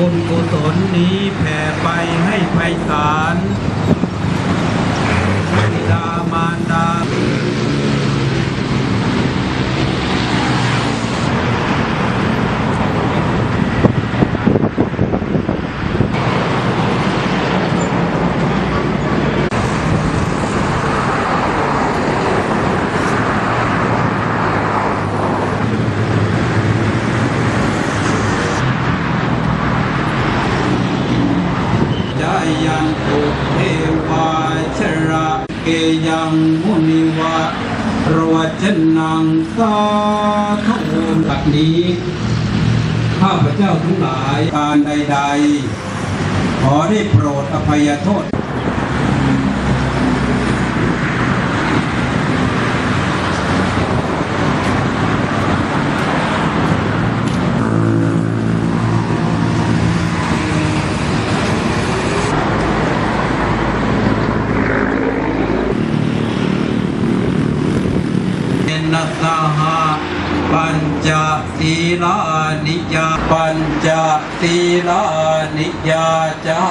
บุญกุศลนี้แผ่ไปให้ไพศาลบิดามารดา จายังตุเทวาชระเก ยังมุนิวะรวจนังสาธุบัดนี้ ข้าพเจ้าทั้งหลายการใด ๆ ขอได้โปรดอภัยโทษ นนะสหะปัญจศีลานิยาปัญจศีลานิยาจา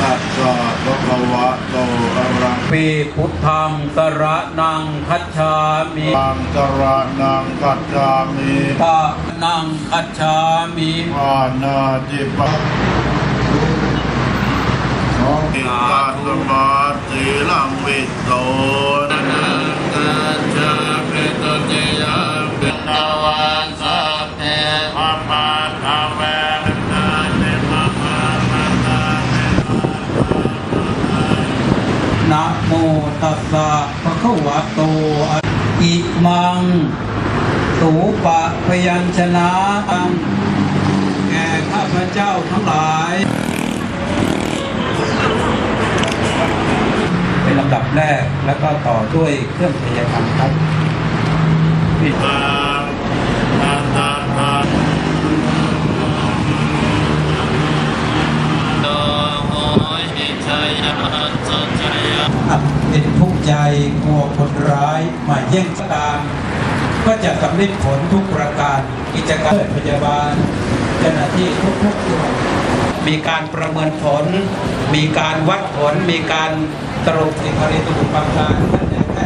ตัสสะภะคะวะโตอะระหะปีพุทธังสระนังคัจฉามิตังสระนังกัจจามิตานังคัจฉามิปานาจิปะน้องอิตัสมาสีลังวิโส ตัสสะภะคะวะโตอิมังสูปะพยัญชนะอังแก่ข้าพเจ้าทั้งหลาย เป็นลำดับแรกแล้วก็ต่อด้วยเครื่องพยากรรมครับ ตังตันตันตัน เป็นทุกข์ใจกลัวคนร้ายมาแย่งตาม ก็จะสำเร็จผลทุกประการ กิจการพยาบาลเจ้าหน้าที่ทุกๆส่วนมีการประเมินผล มีการวัดผล มีการตรุปสิ่งอะไรตุกบางการท่านใด